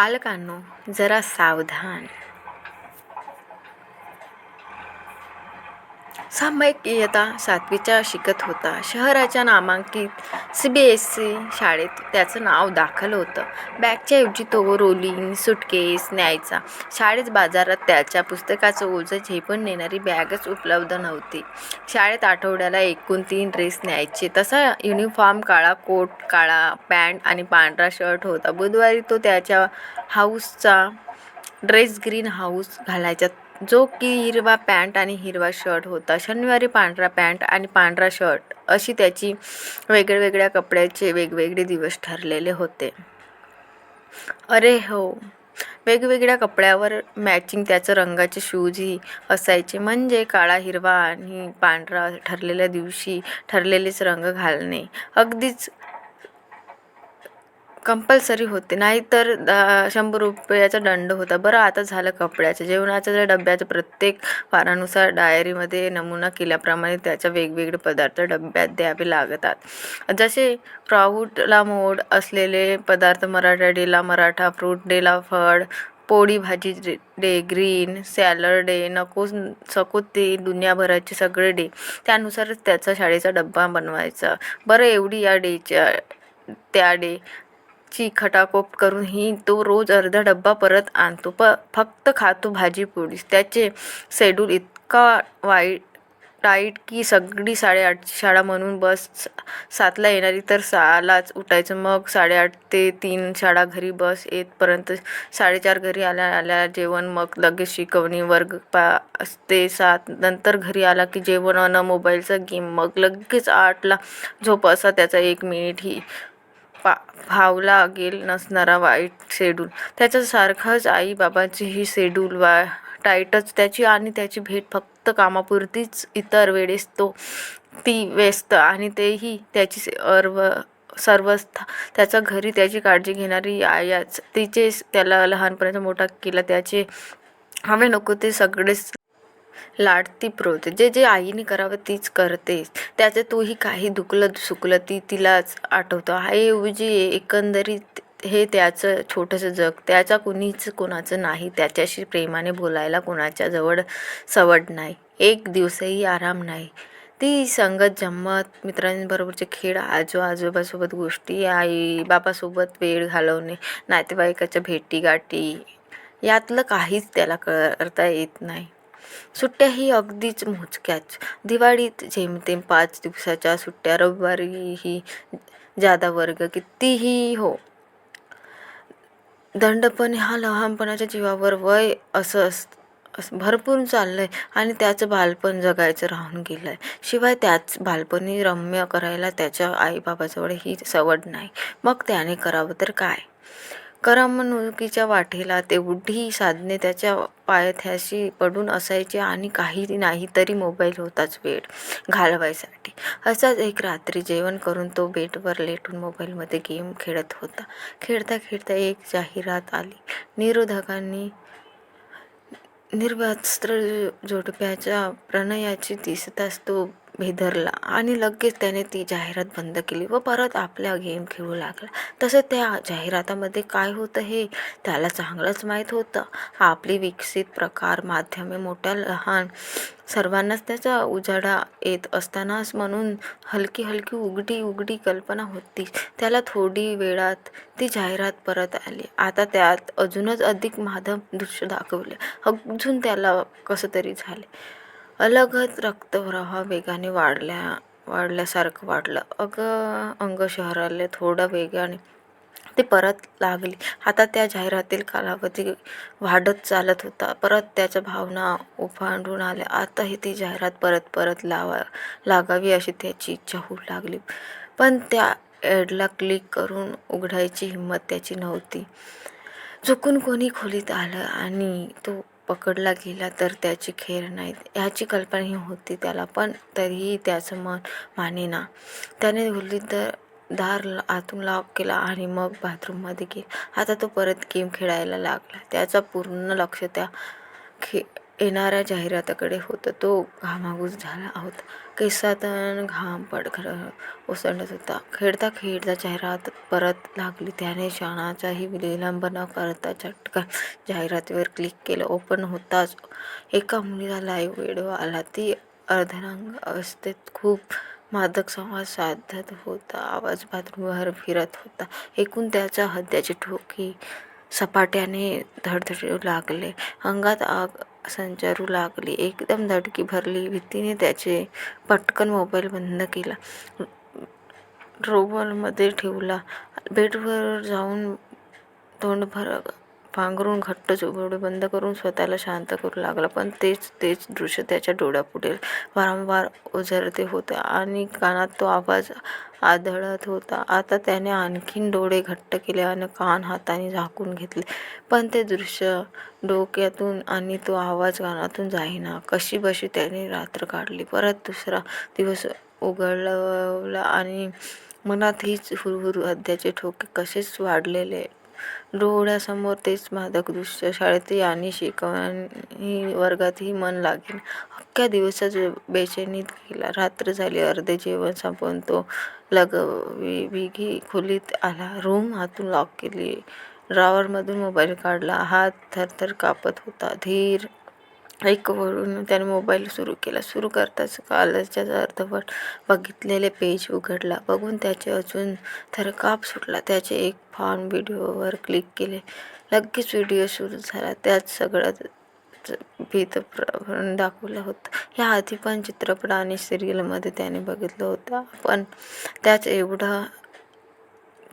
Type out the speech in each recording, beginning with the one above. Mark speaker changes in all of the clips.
Speaker 1: पालकांनो जरा सावधान. सामायिक इयता सातवीच्या शिकत होता. शहराच्या नामांकित सी बी एस सी शाळेत त्याचं नाव दाखल होतं. बॅगच्या ऐवजी तो रोलिंग सुटकेस न्यायचा. शाळेत बाजारात त्याच्या पुस्तकाचं ओझं झेपून नेणारी बॅगच उपलब्ध नव्हती. शाळेत आठवड्याला एकूण तीन ड्रेस न्यायचे. तसा युनिफॉर्म काळा कोट काळा पॅन्ट आणि पांढरा शर्ट होता. बुधवारी तो त्याच्या हाऊसचा ड्रेस ग्रीन हाऊस घालायचा जो की हिरवा पॅन्ट आणि हिरवा शर्ट होता. शनिवारी पांढरा पॅन्ट आणि पांढरा शर्ट अशी त्याची वेगळ्यावेगळ्या कपड्याचे वेगवेगळे दिवस ठरलेले होते. अरे हो वेगवेगळ्या कपड्यावर मॅचिंग त्याचं रंगाचे शूजही असायचे. म्हणजे काळा हिरवा आणि पांढरा ठरलेल्या दिवशी ठरलेलेच रंग घालणे. अगदीच कंपल्सरी होते. नाहीतर दा शंभर रुपयाचा दंड होता. बरं आता झालं कपड्याचं. जेवणाच्या त्या डब्याचं प्रत्येक पानानुसार डायरीमध्ये नमुना केल्याप्रमाणे त्याच्या वेगवेगळे पदार्थ डब्यात द्यावे लागतात. जसे प्राऊडला मोड असलेले पदार्थ मराठा डेला मराठा फ्रूट डेला फळ पोळी भाजी डे ग्रीन सॅलड डे नको सको ते दुनियाभराचे सगळे डे. त्यानुसारच त्याचा शाळेचा डब्बा बनवायचा. बरं एवढी या डेच्या त्या डे ची खटाकोप करूनही तो रोज अर्धा डब्बा परत आणतो. प फक्त खातो भाजीपोळीच त्याचे शेड्यूल इतका वाईट टाईट की सगळी साडेआठची शाळा म्हणून बस सातला येणारी तर सहालाच उठायचं. मग साडेआठ ते तीन शाळा घरी बस येतपर्यंत साडेचार घरी आल्या आल्या जेवण मग लगेच शिकवणी वर्ग पा ते सात नंतर घरी आला की जेवण अन मोबाईलचा गेम. मग लगेच आठला झोप असा त्याचा एक मिनिट ही पा फावला गेल नसणारा वाईट शेड्यूल. त्याच्यासारखाच आई बाबाचीही शेड्यूल वा टाईटच त्याची आणि त्याची भेट फक्त कामापुरतीच इतर वेळेस तो ती व्यस्त आणि तेही त्याची अर्व सर्वस्था. त्याच्या घरी त्याची काळजी घेणारी आयाच तिचे त्याला लहानपणाचा मोठा केला. त्याचे हवे नको ते सगळेच लाडती पुरवते जे जे आईने करावं तीच करतेच त्याचं तोही काही दुखलं सुकलं ती तिलाच आठवतं. आईऐवजी एकंदरीत हे त्याचं छोटंसं जग. त्याचा कुणीच कोणाचं नाही. त्याच्याशी प्रेमाने बोलायला कोणाच्या जवळ सवड नाही. एक दिवसही आराम नाही. ती संगत जम्मत. मित्रांबरोबरचे खेळ आजो आजोबासोबत गोष्टी आई बाबासोबत वेळ घालवणे नातेवाईकाच्या भेटीगाठी. यातलं काहीच त्याला करता येत नाही. सुट्ट्याही अगदीच मोजक्याच. दिवाळीत जेमतेम पाच दिवसाच्या सुट्ट्या रविवारीही जादा वर्ग कितीही हो. दंडपणे हा लहानपणाच्या जीवावर वय असं अस भरपूर चाललं आहे आणि त्याचं बालपण जगायचं राहून गेलं आहे शिवाय त्याच बालपणी रम्य करायला त्याच्या आईबाबाजवळ ही सवड नाही. मग त्याने करावं तर काय? करमणुकीच्या वाटेला तेवढी साधने त्याच्या पायथ्याशी पडून असायची आणि काही नाही तरी मोबाईल होताच वेळ घालवायसाठी. असाच एक रात्री जेवण करून तो बेडवर लेटून मोबाईलमध्ये गेम खेळत होता. खेळता खेळता एक जाहिरात आली. निरोधकांनी निर्वस्त्र जोडप्याच्या प्रणयाची दिसताच तो भेदरला आणि लगेच त्याने ती जाहिरात बंद केली व परत आपल्या गेम खेळू लागला. तसं त्या जाहिरातामध्ये काय होतं हे त्याला चांगलंच माहीत होतं. आपली विकसित प्रकार माध्यमे मोठ्या लहान सर्वांनाच त्याचा उजाडा येत असतानाच म्हणून हलकी हलकी उघडी उघडी कल्पना होती. त्याला थोडी वेळात ती जाहिरात परत आली. आता त्यात अजूनच अधिक माधव दृश्य दाखवले. अजून त्याला कसं तरी झाले. अलगद रक्तप्रवाह वेगाने वाढल्या वाढल्यासारखं वाटलं अगं अंग शहराले थोडं वेगाने ती परत लागली. आता त्या जाहिरातील कालावधी वाढत चालत होता. परत त्याच्या भावना उफांडून आल्या. आताही ती जाहिरात परत परत लावा लागावी अशी त्याची इच्छा होऊ लागली. पण त्या ॲडला क्लिक करून उघडायची हिंमत त्याची नव्हती. चुकून कोणी खोलीत आलं आणि तो पकडला गेला तर त्याची खेर नाही ह्याची कल्पनाही होती त्याला पण तरीही त्याचं मन मानेना. त्याने खोलीत तर दार आतून लॉक केला आणि मग बाथरूममध्ये गेला. आता तो परत गेम खेळायला लागला. त्याचा पूर्ण लक्ष त्या खे येणाऱ्या जाहिराताकडे होतं. तो घामाघूस झाला होता. केसातून घाम पडखर ओसंडत होता. खेळता खेळता जाहिरात परत लागली. त्याने क्षणाचाही विलंब न करता चटकन जाहिरातीवर क्लिक केलं. ओपन होताच एका मुलीला लाईव्ह व्हिडिओ आला. ती अर्धरंग अवस्थेत खूप मादक संवाद साधत होता. आवाज बाथरूमवर फिरत होता. एकूण त्याच्या हद्याची ठोकी सपाट्याने धडधडू लागले. अंगात आग संचारू लागली. एकदम धडकी भरली. भीतीने त्याचे पटकन मोबाईल बंद केला. ड्रॉवरमध्ये ठेवला. बेडवर जाऊन तोंड भर पांघरून घट्ट चोबडे बंद करून स्वतःला शांत करू लागला. पण तेच तेच दृश्य त्याच्या डोळ्यापुढे वारंवार ओझरते होते आणि कानात तो आवाज आदळत होता. आता त्याने आणखीन डोळे घट्ट केले आणि कान हाताने झाकून घेतले. पण ते दृश्य डोक्यातून आणि तो आवाज कानातून जाईना. कशीबशी त्याने रात्र काढली. परत दुसरा दिवस उघडला आणि मनात हीच हुरहुर, हृदयाचे ठोके कसेच वाढलेले. डोळ्यासमोर तेच मादक दृश्य. शाळेतही आणि शिकवणी वर्गातही मन लागेना. अख्ख्या दिवसच बेचैनीत गेला. रात्र झाली. अर्धे जेवण संपवून तो लगबगी खोलीत आला. रूम हातून लॉक केली. ड्रॉवरमधून मोबाईल काढला. हात थरथर कापत होता. धीर एकवरून त्याने मोबाईल सुरू केला. सुरू करताच कालच अर्धवट बघितलेले पेज उघडला. बघून त्याचे अजून थरकाप सुटला. त्याचे एक फॉर्म व्हिडिओवर क्लिक केले. लगेच व्हिडिओ सुरू झाला. त्यात सगळंच भीतप्रवण दाखवलं होतं. याआधी पण चित्रपट आणि सिरियलमध्ये त्याने बघितलं होतं. पण त्याच एवढं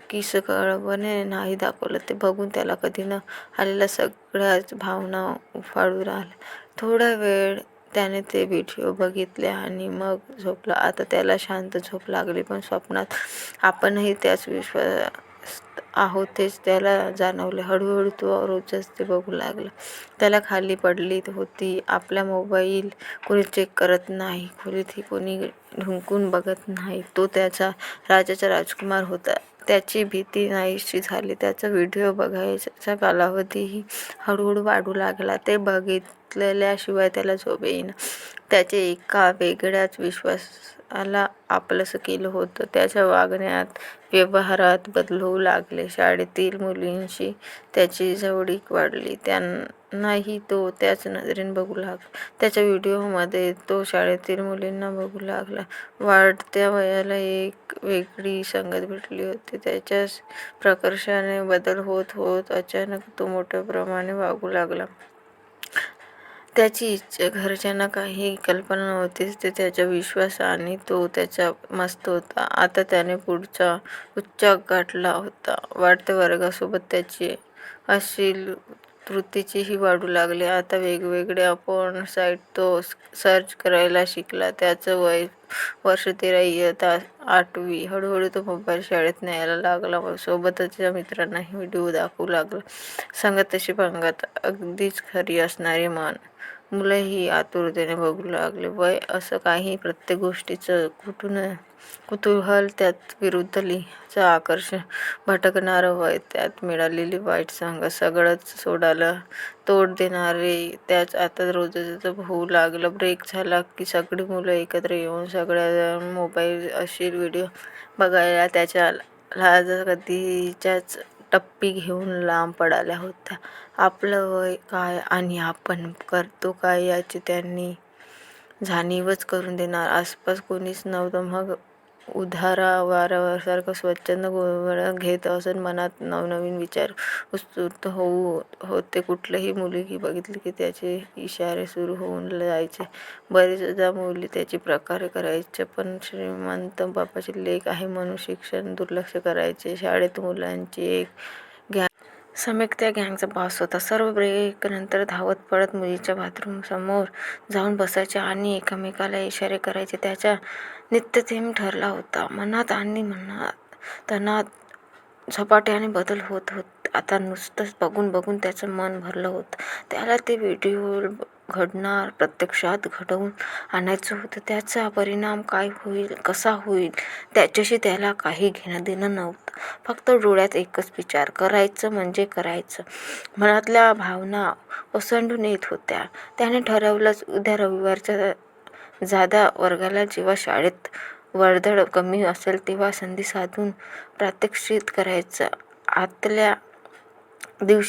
Speaker 1: किचकटपणे नाही दाखवलं. ते बघून त्याला कधी न आलेल्या सगळ्याच भावना उफाळून राहिल्या थोडा वेळ त्याने ते व्हिडिओ बघितले आणि मग झोपला. आता त्याला शांत झोप लागली. पण स्वप्नात आपणही त्याच विश्वास आहोत तेच त्याला जाणवले. हळूहळू तो रोजच ते बघू लागला. त्याला खाली पडली होती आपला मोबाईल कोणी चेक करत नाही. खोलीतही कोणी ढुंकून बघत नाही. तो त्याचा राजाचा राजकुमार होता. त्याची भीती नाहीशी झाली. त्याचा व्हिडिओ बघायचा कालावधीही हळूहळू वाढू लागला. ते बघितल्याशिवाय त्याला झोप येईना. त्याचे एका वेगळ्याच विश्वाला आपलंसं केलं होतं. त्याच्या वागण्यात, व्यवहारात बदल होऊ लागले. शाळेतील मुलींशी त्याची जवळीक वाढली. नाही तो त्याच नजरेने बघू लागला. त्याच्या व्हिडिओमध्ये तो शाळेतील मुलींना बघू लागला. वाढत्या वयाला एक वेगळी संगत भेटली होती. त्याच्या प्रकर्षाने बदल होत होत अचानक तो मोठ्या प्रमाणे वागू लागला. त्याची इच्छा घरच्यांना काही कल्पना नव्हतीच ते त्याच्या विश्वासाने तो त्याचा मस्त होता. आता त्याने पुढचा उच्चांक गाठला होता. वाढत्या वर्गासोबत त्याची अशील वृत्तीचीही वाढू लागली. आता वेगवेगळ्या पोर्न साईट तो सर्च करायला शिकला. त्याचं वय वर्ष तेरा, इयत्ता आठवी. हळूहळू तो मोबाईल शाळेत न्यायला लागला. सोबतच त्याच्या मित्रांनाही व्हिडिओ दाखवू लागला. सांगत तशी पंगत. अगदीच खरी असणारी मान मुलंही आतुरतेने बघू लागले वय असं काही. प्रत्येक गोष्टीचं कुठून कुतूहल, त्यात विरुद्ध लिंगाचं आकर्षण, भटकणारं वय, त्यात मिळालेली वाईट संगत, सगळंच सोडायला तोड देणारे त्याच आता रोजच होऊ लागलं. ब्रेक झाला की सगळी मुलं एकत्र येऊन सगळ्या मोबाईल अश्लील व्हिडिओ बघायला त्याच्या लाज कधीच्याच टप्पी घेऊन लांब पडाल्या होत्या. आपलं वय काय आणि आपण करतो काय याची त्यांनी जाणीवच करून देणार आसपास कोणीच नव्हतं. मग उधारा वाऱ्यासारखं स्वच्छंद गोवळ घेत असून मनात नवनवीन विचार उत्सुक होऊ होते. कुठलंही मुलगी बघितली की त्याचे इशारे सुरू होऊन जायचे. बरेचदा मुली त्याचे प्रकार करायचे पण श्रीमंत बापाची लेक आहे म्हणून शिक्षण दुर्लक्ष करायचे. शाळेत मुलांची एक सम्यक त्या गँगचा बॉस होता. सर्व ब्रेकनंतर धावत पळत मुलीच्या बाथरूमसमोर जाऊन बसायचे आणि एकमेकाला इशारे करायचे त्याचा नित्यनेम ठरला होता. मनात आणि तनात झपाट्याने बदल होत होत आता नुसतंच बघून बघून त्याचं मन भरलं होतं. त्याला ते व्हिडिओ घडणार प्रत्यक्षात घडवून आणायचं होतं त्याचा परिणाम काय होईल कसा होईल त्याच्याशी त्याला काही घेणं देणं नव्हतं. फक्त डोळ्यात एकच विचार करायचं म्हणजे करायचं. मनातल्या भावना ओसंडून येत होत्या. त्याने ठरवलंच उद्या रविवारच्या जादा वर्गाला जेव्हा शाळेत वर्दळ कमी असेल तेव्हा संधी साधून प्रात्यक्षित करायचं. आतल्या दिवशी